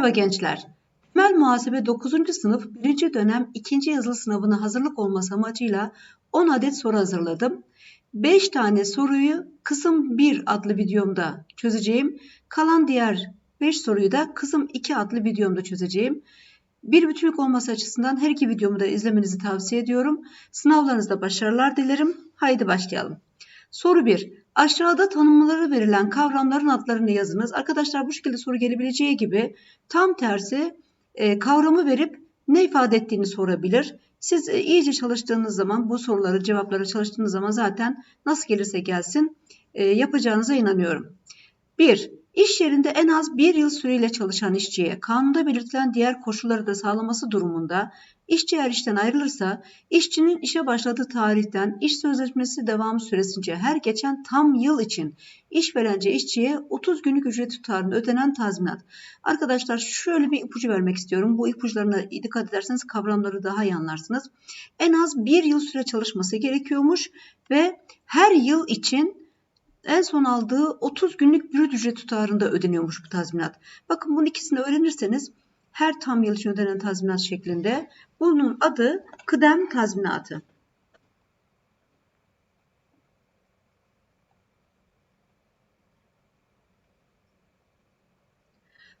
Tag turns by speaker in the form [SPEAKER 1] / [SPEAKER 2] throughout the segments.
[SPEAKER 1] Merhaba gençler. Mel Muhasebe 9. sınıf 1. dönem 2. yazılı sınavına hazırlık olması amacıyla 10 adet soru hazırladım. 5 tane soruyu kısım 1 adlı videomda çözeceğim. Kalan diğer 5 soruyu da kısım 2 adlı videomda çözeceğim. Bir bütünlük olması açısından her iki videomu da izlemenizi tavsiye ediyorum. Sınavlarınızda başarılar dilerim. Haydi başlayalım. Soru 1. Aşağıda tanımları verilen kavramların adlarını yazınız. Arkadaşlar bu şekilde soru gelebileceği gibi tam tersi e, kavramı verip ne ifade ettiğini sorabilir. Siz e, iyice çalıştığınız zaman bu soruları cevapları çalıştığınız zaman zaten nasıl gelirse gelsin e, yapacağınıza inanıyorum. 1. İş yerinde en az bir yıl süreyle çalışan işçiye kanunda belirtilen diğer koşulları da sağlaması durumunda işçi eğer işten ayrılırsa işçinin işe başladığı tarihten iş sözleşmesi devamı süresince her geçen tam yıl için işverence işçiye 30 günlük ücret tutarında ödenen tazminat. Arkadaşlar şöyle bir ipucu vermek istiyorum. Bu ipuçlarına dikkat ederseniz kavramları daha iyi anlarsınız. En az bir yıl süre çalışması gerekiyormuş ve her yıl için en son aldığı 30 günlük brüt ücret tutarında ödeniyormuş bu tazminat. Bakın bunun ikisini öğrenirseniz her tam yıl için ödenen tazminat şeklinde bunun adı kıdem tazminatı.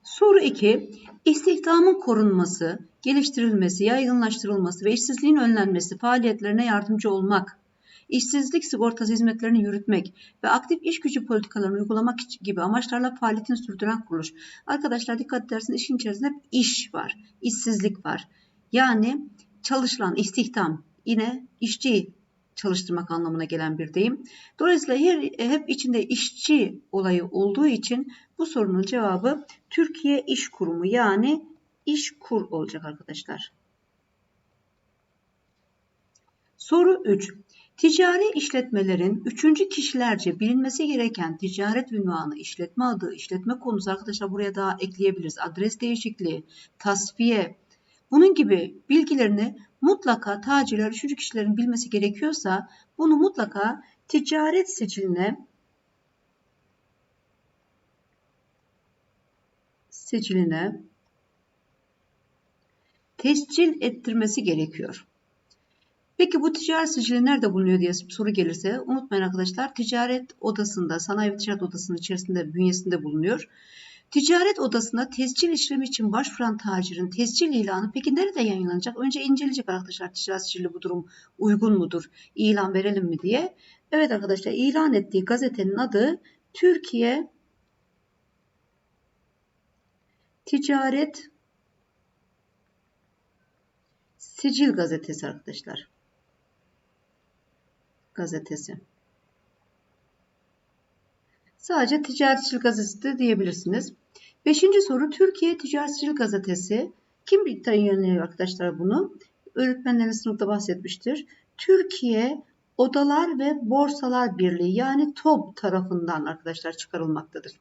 [SPEAKER 1] Soru 2. İstihdamın korunması, geliştirilmesi, yaygınlaştırılması ve işsizliğin önlenmesi faaliyetlerine yardımcı olmak işsizlik sigortası hizmetlerini yürütmek ve aktif iş gücü politikalarını uygulamak gibi amaçlarla faaliyetini sürdüren kuruluş. Arkadaşlar dikkat ederseniz işin içerisinde hep iş var, işsizlik var. Yani çalışılan istihdam yine işçi çalıştırmak anlamına gelen bir deyim. Dolayısıyla her, hep içinde işçi olayı olduğu için bu sorunun cevabı Türkiye İş Kurumu yani iş kur olacak arkadaşlar. Soru 3. Ticari işletmelerin üçüncü kişilerce bilinmesi gereken ticaret ünvanı, işletme adı, işletme konusu arkadaşlar buraya daha ekleyebiliriz. Adres değişikliği, tasfiye, bunun gibi bilgilerini mutlaka tacirler, üçüncü kişilerin bilmesi gerekiyorsa bunu mutlaka ticaret siciline siciline tescil ettirmesi gerekiyor. Peki bu ticaret sicili nerede bulunuyor diye soru gelirse unutmayın arkadaşlar ticaret odasında, sanayi ve ticaret odasının içerisinde bünyesinde bulunuyor. Ticaret odasında tescil işlemi için başvuran tacirin tescil ilanı peki nerede yayınlanacak? Önce inceleyecek arkadaşlar ticaret sicili bu durum uygun mudur? İlan verelim mi diye. Evet arkadaşlar ilan ettiği gazetenin adı Türkiye Ticaret Sicil gazetesi arkadaşlar gazetesi. Sadece Ticaretçilik Gazetesi diyebilirsiniz. Beşinci soru Türkiye Ticaretçilik Gazetesi. Kim yayınlıyor arkadaşlar bunu? Öğretmenlerin sınıfta bahsetmiştir. Türkiye Odalar ve Borsalar Birliği yani TOB tarafından arkadaşlar çıkarılmaktadır.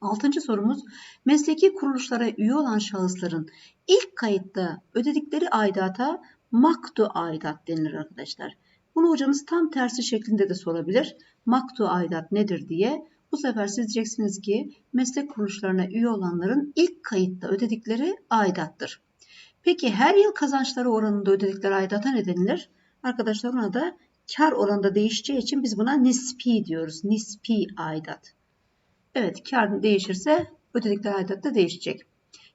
[SPEAKER 1] Altıncı sorumuz mesleki kuruluşlara üye olan şahısların ilk kayıtta ödedikleri aidata maktu aidat denilir arkadaşlar. Bunu hocamız tam tersi şeklinde de sorabilir. Maktu aidat nedir diye. Bu sefer siz diyeceksiniz ki meslek kuruluşlarına üye olanların ilk kayıtta ödedikleri aidattır. Peki her yıl kazançları oranında ödedikleri aidata ne denilir? Arkadaşlar buna da kar oranında değişeceği için biz buna nispi diyoruz. Nispi aidat. Evet kar değişirse ödedikleri aidat da değişecek.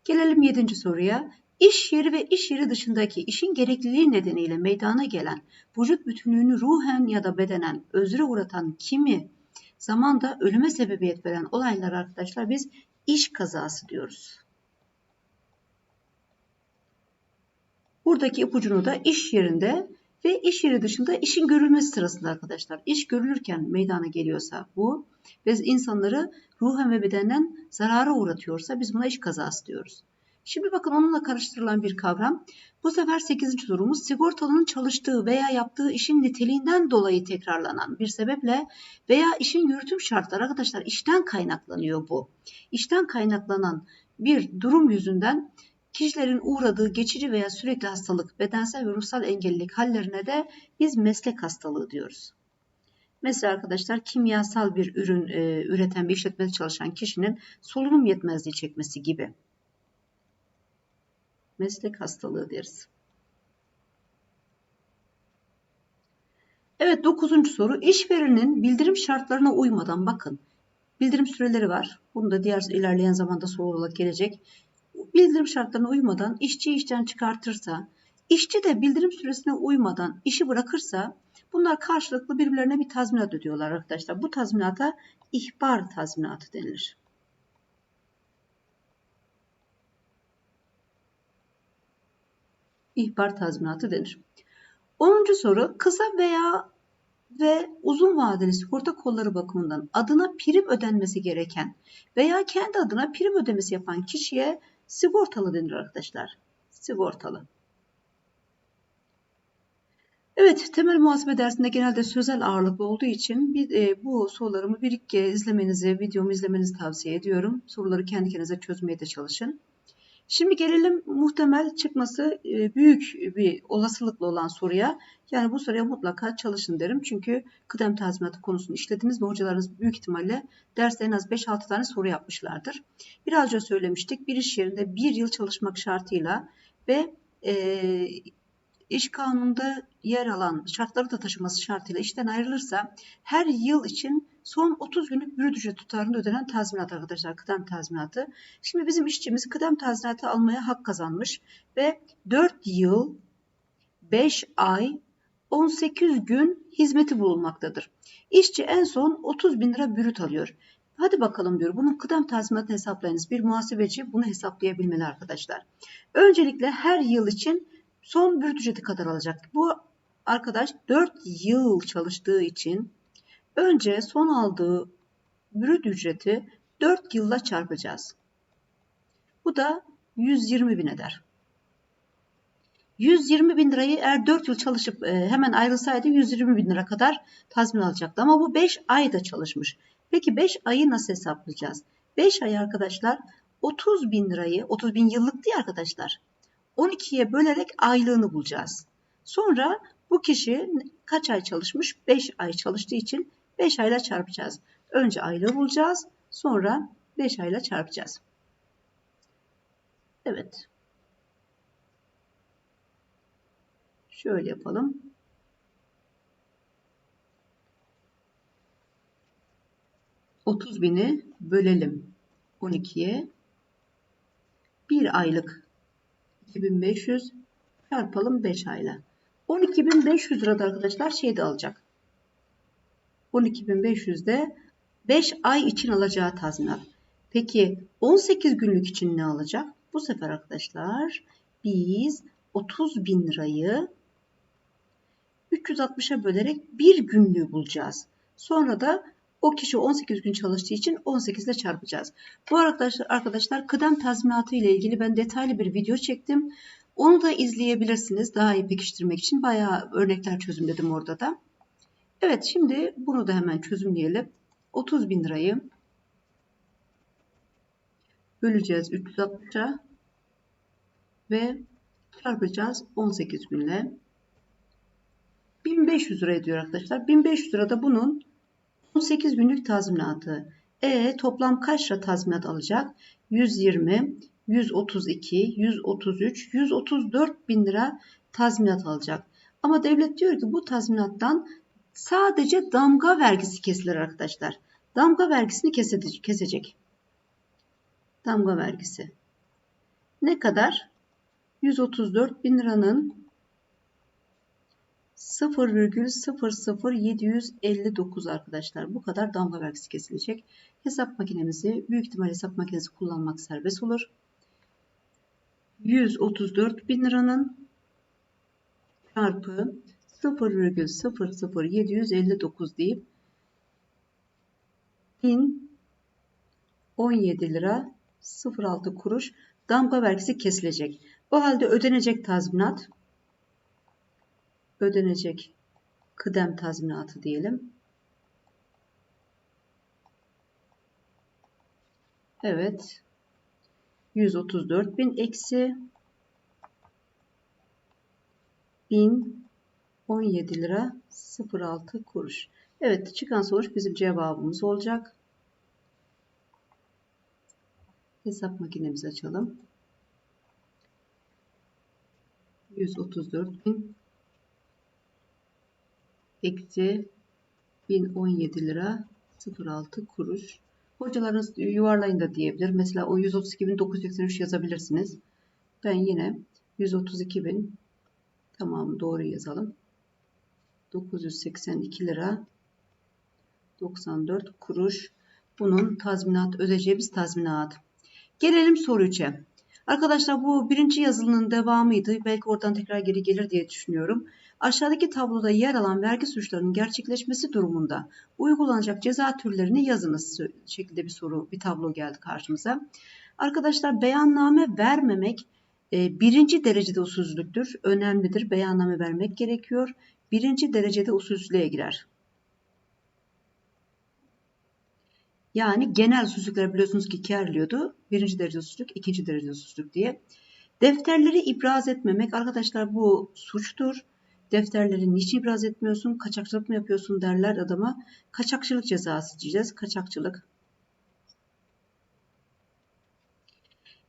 [SPEAKER 1] Gelelim 7. soruya. İş yeri ve iş yeri dışındaki işin gerekliliği nedeniyle meydana gelen vücut bütünlüğünü ruhen ya da bedenen özre uğratan kimi zamanda ölüme sebebiyet veren olaylar arkadaşlar biz iş kazası diyoruz. Buradaki ipucunu da iş yerinde ve iş yeri dışında işin görülmesi sırasında arkadaşlar. iş görülürken meydana geliyorsa bu ve insanları ruhen ve bedenen zarara uğratıyorsa biz buna iş kazası diyoruz. Şimdi bakın onunla karıştırılan bir kavram. Bu sefer 8. sorumuz sigortalının çalıştığı veya yaptığı işin niteliğinden dolayı tekrarlanan bir sebeple veya işin yürütüm şartları arkadaşlar işten kaynaklanıyor bu. İşten kaynaklanan bir durum yüzünden kişilerin uğradığı geçici veya sürekli hastalık, bedensel ve ruhsal engellilik hallerine de biz meslek hastalığı diyoruz. Mesela arkadaşlar kimyasal bir ürün e, üreten bir işletmede çalışan kişinin solunum yetmezliği çekmesi gibi. Meslek hastalığı deriz. Evet dokuzuncu soru. İşverenin bildirim şartlarına uymadan bakın. Bildirim süreleri var. Bunu da diğer ilerleyen zamanda soru olarak gelecek. Bildirim şartlarına uymadan işçi işten çıkartırsa, işçi de bildirim süresine uymadan işi bırakırsa bunlar karşılıklı birbirlerine bir tazminat ödüyorlar arkadaşlar. Bu tazminata ihbar tazminatı denilir. İhbar tazminatı denir. 10. soru kısa veya ve uzun vadeli sigorta kolları bakımından adına prim ödenmesi gereken veya kendi adına prim ödemesi yapan kişiye sigortalı denir arkadaşlar. Sigortalı. Evet, temel muhasebe dersinde genelde sözel ağırlıklı olduğu için bir, e, bu sorularımı bir iki izlemenizi, videomu izlemenizi tavsiye ediyorum. Soruları kendi kendinize çözmeye de çalışın. Şimdi gelelim muhtemel çıkması e, büyük bir olasılıkla olan soruya. Yani bu soruya mutlaka çalışın derim. Çünkü kıdem tazminatı konusunu işlediniz ve hocalarınız büyük ihtimalle derste en az 5-6 tane soru yapmışlardır. Biraz önce söylemiştik. Bir iş yerinde bir yıl çalışmak şartıyla ve e, iş kanununda yer alan şartları da taşıması şartıyla işten ayrılırsa her yıl için son 30 günlük brüt ücret tutarında ödenen tazminat arkadaşlar kıdem tazminatı. Şimdi bizim işçimiz kıdem tazminatı almaya hak kazanmış ve 4 yıl 5 ay 18 gün hizmeti bulunmaktadır. İşçi en son 30 bin lira brüt alıyor. Hadi bakalım diyor. Bunun kıdem tazminatını hesaplayınız. Bir muhasebeci bunu hesaplayabilmeli arkadaşlar. Öncelikle her yıl için son brüt ücreti kadar alacak. Bu arkadaş 4 yıl çalıştığı için önce son aldığı brüt ücreti 4 yılla çarpacağız. Bu da 120 bin eder. 120 bin lirayı eğer 4 yıl çalışıp e, hemen ayrılsaydı 120 bin lira kadar tazmin alacaktı. Ama bu 5 ayda çalışmış. Peki 5 ayı nasıl hesaplayacağız? 5 ay arkadaşlar 30 bin lirayı, 30 bin yıllık değil arkadaşlar. 12'ye bölerek aylığını bulacağız. Sonra bu kişi kaç ay çalışmış? 5 ay çalıştığı için 5 ayla çarpacağız. Önce aylığı bulacağız. Sonra 5 ayla çarpacağız. Evet. Şöyle yapalım. Otuz bini bölelim 12'ye. Bir aylık 2500 çarpalım 5 ayla. 12.500 lirada arkadaşlar şey alacak. 12.500 de 5 ay için alacağı tazminat. Peki 18 günlük için ne alacak? Bu sefer arkadaşlar biz 30 bin lirayı 360'a bölerek bir günlüğü bulacağız. Sonra da o kişi 18 gün çalıştığı için 18 ile çarpacağız. Bu arkadaşlar, arkadaşlar kıdem tazminatı ile ilgili ben detaylı bir video çektim. Onu da izleyebilirsiniz daha iyi pekiştirmek için. Bayağı örnekler çözümledim orada da. Evet şimdi bunu da hemen çözümleyelim. 30 bin lirayı böleceğiz 360'a ve çarpacağız 18 günle. 1500 lira ediyor arkadaşlar. 1500 lira da bunun 18 günlük tazminatı. E toplam kaç lira tazminat alacak? 120, 132, 133, 134 bin lira tazminat alacak. Ama devlet diyor ki bu tazminattan sadece damga vergisi kesilir arkadaşlar. Damga vergisini kesecek. Damga vergisi. Ne kadar? 134 bin liranın 0,00759 arkadaşlar. Bu kadar damga vergisi kesilecek. Hesap makinemizi büyük ihtimal hesap makinesi kullanmak serbest olur. 134 bin liranın çarpı 0,00759 deyip 1017 lira 06 kuruş damga vergisi kesilecek. Bu halde ödenecek tazminat ödenecek kıdem tazminatı diyelim. Evet. 134 bin eksi 1017 lira 06 kuruş. Evet çıkan sonuç bizim cevabımız olacak. Hesap makinemizi açalım. 134 bin eksi 1017 lira 06 kuruş. Hocalarınız yuvarlayın da diyebilir. Mesela o 132.983 yazabilirsiniz. Ben yine 132.000 tamam doğru yazalım. 982 lira 94 kuruş. Bunun tazminat ödeyeceğimiz tazminat. Gelelim soru 3'e. Arkadaşlar bu birinci yazılının devamıydı. Belki oradan tekrar geri gelir diye düşünüyorum. Aşağıdaki tabloda yer alan vergi suçlarının gerçekleşmesi durumunda uygulanacak ceza türlerini yazınız şekilde bir soru, bir tablo geldi karşımıza. Arkadaşlar beyanname vermemek e, birinci derecede usulsüzlüktür. Önemlidir. Beyanname vermek gerekiyor. Birinci derecede usulsüzlüğe girer. Yani genel usulsüzlükler biliyorsunuz ki kerliyordu. Birinci derece usulsüzlük, ikinci derece usulsüzlük diye. Defterleri ibraz etmemek arkadaşlar bu suçtur. Defterleri niçin ibraz etmiyorsun? Kaçakçılık mı yapıyorsun derler adama. Kaçakçılık cezası diyeceğiz. Kaçakçılık.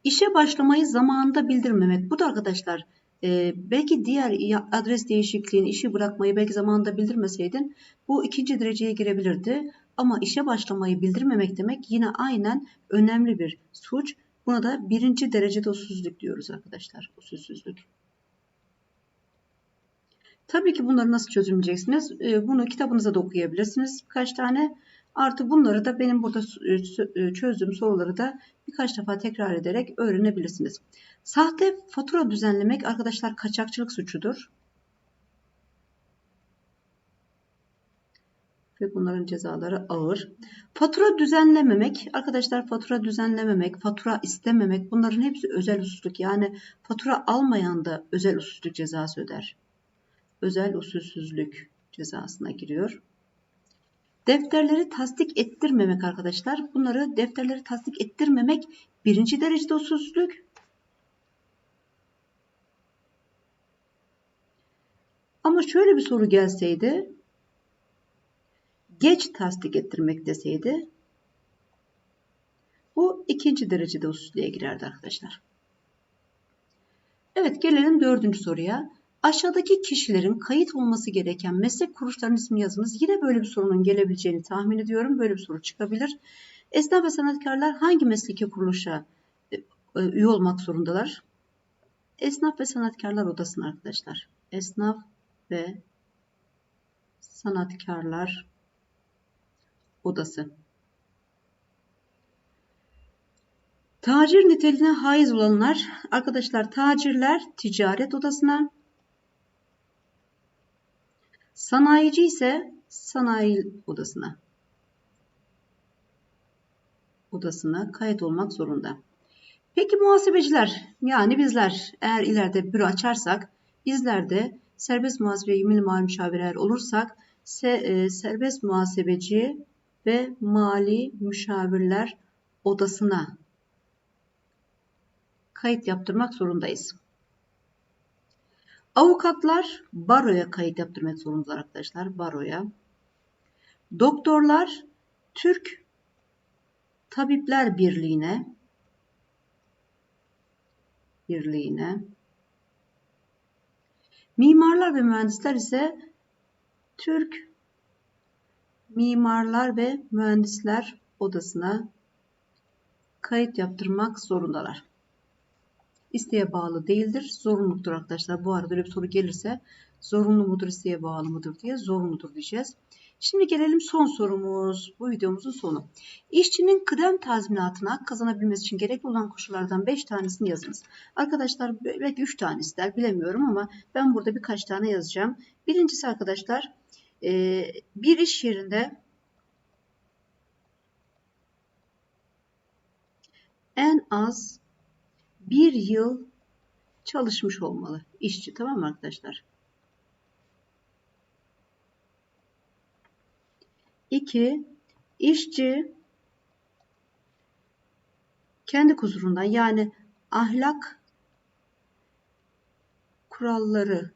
[SPEAKER 1] İşe başlamayı zamanında bildirmemek. Bu da arkadaşlar e, belki diğer adres değişikliğini, işi bırakmayı belki zamanında bildirmeseydin bu ikinci dereceye girebilirdi. Ama işe başlamayı bildirmemek demek yine aynen önemli bir suç. Buna da birinci derecede usulsüzlük diyoruz arkadaşlar. Usulsüzlük. Tabii ki bunları nasıl çözümleyeceksiniz? Ee, bunu kitabınıza da okuyabilirsiniz birkaç tane. Artı bunları da benim burada e, e, çözdüğüm soruları da birkaç defa tekrar ederek öğrenebilirsiniz. Sahte fatura düzenlemek arkadaşlar kaçakçılık suçudur. ve bunların cezaları ağır. Fatura düzenlememek, arkadaşlar fatura düzenlememek, fatura istememek bunların hepsi özel usulsüzlük. Yani fatura almayan da özel usulsüzlük cezası öder. Özel usulsüzlük cezasına giriyor. Defterleri tasdik ettirmemek arkadaşlar. Bunları defterleri tasdik ettirmemek birinci derecede usulsüzlük. Ama şöyle bir soru gelseydi geç tasdik ettirmek deseydi bu ikinci derecede usulüye girerdi arkadaşlar. Evet gelelim dördüncü soruya. Aşağıdaki kişilerin kayıt olması gereken meslek kuruluşlarının ismini yazınız. Yine böyle bir sorunun gelebileceğini tahmin ediyorum. Böyle bir soru çıkabilir. Esnaf ve sanatkarlar hangi mesleki kuruluşa e, e, üye olmak zorundalar? Esnaf ve Sanatkarlar Odası'na arkadaşlar. Esnaf ve Sanatkarlar Odası. Tacir niteliğine haiz olanlar arkadaşlar tacirler ticaret odasına sanayici ise sanayi odasına odasına kayıt olmak zorunda. Peki muhasebeciler yani bizler eğer ileride büro açarsak bizler de serbest muhasebe yeminli mali müşavirler olursak se, e, serbest muhasebeci ve Mali Müşavirler Odası'na kayıt yaptırmak zorundayız. Avukatlar baroya kayıt yaptırmak zorundalar arkadaşlar. Baroya. Doktorlar Türk Tabipler Birliği'ne Birliği'ne Mimarlar ve mühendisler ise Türk Mimarlar ve Mühendisler Odası'na kayıt yaptırmak zorundalar. İsteğe bağlı değildir, zorunluluktur arkadaşlar. Bu arada öyle bir soru gelirse zorunlu mudur, isteğe bağlı mıdır diye zorunludur diyeceğiz. Şimdi gelelim son sorumuz. Bu videomuzun sonu. İşçinin kıdem tazminatına kazanabilmesi için gerekli olan koşullardan 5 tanesini yazınız. Arkadaşlar belki 3 tane ister bilemiyorum ama ben burada birkaç tane yazacağım. Birincisi arkadaşlar e, bir iş yerinde en az bir yıl çalışmış olmalı işçi tamam mı arkadaşlar? İki, işçi kendi kusurundan yani ahlak kuralları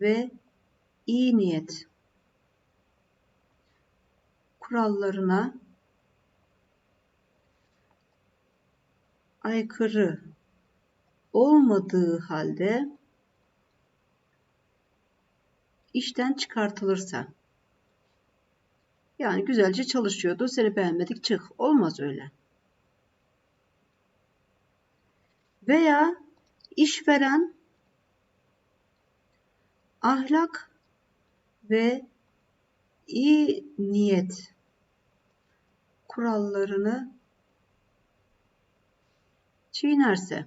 [SPEAKER 1] ve iyi niyet kurallarına aykırı olmadığı halde işten çıkartılırsa. Yani güzelce çalışıyordu. Seni beğenmedik çık. Olmaz öyle. Veya işveren ahlak ve iyi niyet kurallarını çiğnerse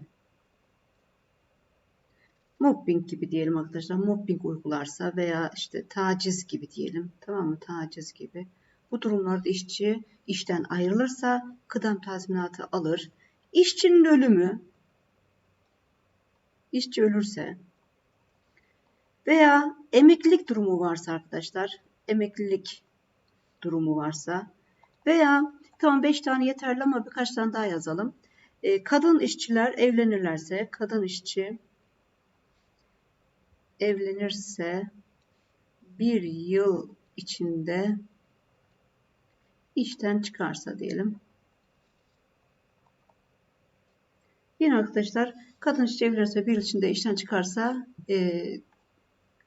[SPEAKER 1] mobbing gibi diyelim arkadaşlar. Mobbing uygularsa veya işte taciz gibi diyelim. Tamam mı? Taciz gibi. Bu durumlarda işçi işten ayrılırsa kıdem tazminatı alır. İşçinin ölümü. İşçi ölürse. Veya emeklilik durumu varsa arkadaşlar emeklilik durumu varsa. Veya tamam 5 tane yeterli ama birkaç tane daha yazalım. E, kadın işçiler evlenirlerse kadın işçi evlenirse bir yıl içinde işten çıkarsa diyelim. Yine arkadaşlar kadın işçi evlenirse bir yıl içinde işten çıkarsa e,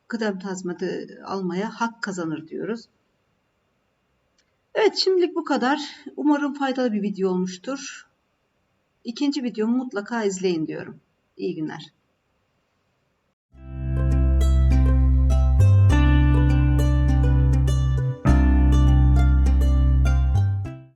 [SPEAKER 1] kıdem tazminatı almaya hak kazanır diyoruz. Evet şimdilik bu kadar. Umarım faydalı bir video olmuştur. İkinci videomu mutlaka izleyin diyorum. İyi günler.